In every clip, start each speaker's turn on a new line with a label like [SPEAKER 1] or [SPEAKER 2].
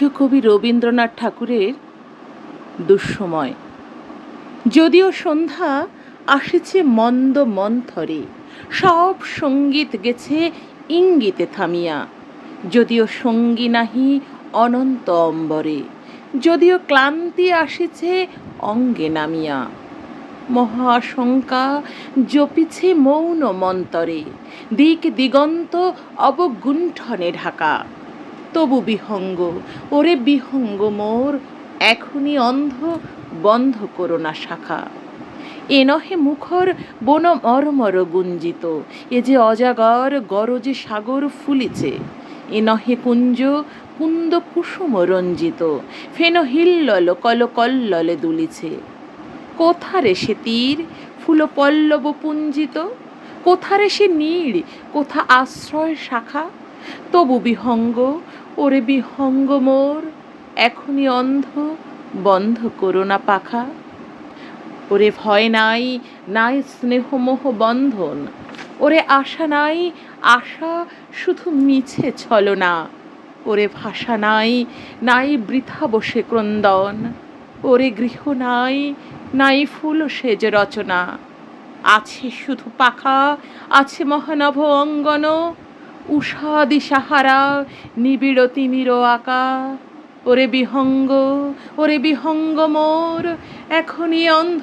[SPEAKER 1] বিশ্বকবি রবীন্দ্রনাথ ঠাকুরের দুঃসময়। যদিও সন্ধ্যা আসেছে মন্দ মন্থরে, সব সংগীত গেছে ইঙ্গিতে থামিয়া। যদিও সঙ্গী নাহি অনন্ত অম্বরে, যদিও ক্লান্তি আসিছে অঙ্গে নামিয়া। মহাশঙ্কা জপিছে মৌন মন্তরে, দিক দিগন্ত অবগুণ্ঠনে ঢাকা। তবু বিহঙ্গ, ওরে বিহঙ্গ মোর, এখনই অন্ধ, বন্ধ করো না শাখা। এ নহে মুখর বন মরমর গুঞ্জিত, এ যে অজাগর গরজে সাগর ফুলিছে, এ নহে কুঞ্জ, কুন্দ কুসুম রঞ্জিত ফেন হিল্লল কল কল্ললে দুলিছে। কোথারে সে তীর, ফুল পল্লব পুঞ্জিত? কোথারে সে নীড়, কোথা আশ্রয় শাখা? তবু বিহঙ্গ ওরে বিহঙ্গ মোর, এখনই অন্ধ, বন্ধ করো না পাখা। ওরে ভয় নাই নাই স্নেহমোহ বন্ধন। ওরে আশা নাই, আশা শুধু মিছে ছলনা ওরে ভাষা নাই নাই বৃথা বসে ক্রন্দন। ওরে গৃহ নাই নাই ফুল সেজ রচনা। আছে শুধু পাখা, আছে মহানভ অঙ্গন। উষা দিশাহারা নিবিড় তিমির আকা। ওরে বিহঙ্গ ওরে বিহঙ্গ মোর, এখনই অন্ধ,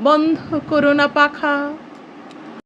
[SPEAKER 1] বন্ধ করোনা পাখা।